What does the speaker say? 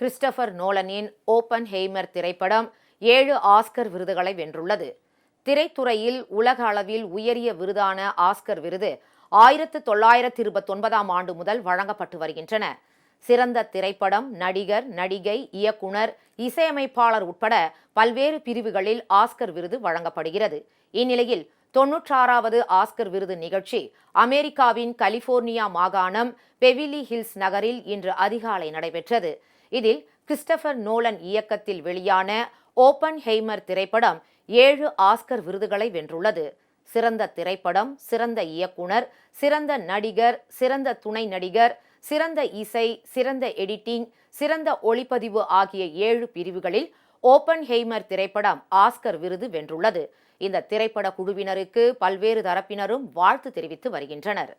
Christopher நோலனின் open ஹெய்மர் திரைப்படம் ஏழு Oscar விருதுகளை வென்றுள்ளது. திரைத்துறையில் உலக அளவில் உயரிய விருதான ஆஸ்கர் விருது ஆயிரத்து தொள்ளாயிரத்து இருபத்தொன்பதாம் ஆண்டு முதல் வழங்கப்பட்டு வருகின்றன. சிறந்த திரைப்படம் நடிகர் நடிகை இயக்குனர் இசையமைப்பாளர் உட்பட பல்வேறு பிரிவுகளில் ஆஸ்கர் விருது வழங்கப்படுகிறது. இந்நிலையில் தொன்னூற்றாறாவது ஆஸ்கர் விருது நிகழ்ச்சி. அமெரிக்காவின் கலிபோர்னியா மாகாணம் பெவிலி ஹில்ஸ் நகரில் இன்று அதிகாலை நடைபெற்றது. இதில் கிறிஸ்டபர் நோலன் இயக்கத்தில் வெளியான ஓப்பன் ஹெய்மர் திரைப்படம் ஏழு ஆஸ்கர் விருதுகளை வென்றுள்ளது. சிறந்த திரைப்படம் சிறந்த இயக்குனர் சிறந்த நடிகர் சிறந்த துணை நடிகர் சிறந்த இசை சிறந்த எடிட்டிங் சிறந்த ஒளிப்பதிவு ஆகிய ஏழு பிரிவுகளில் ஓப்பன் ஹெய்மர் திரைப்படம் ஆஸ்கர் விருது வென்றுள்ளது. இந்த திரைப்பட குழுவினருக்கு பல்வேறு தரப்பினரும் வாழ்த்து தெரிவித்து வருகின்றனர்.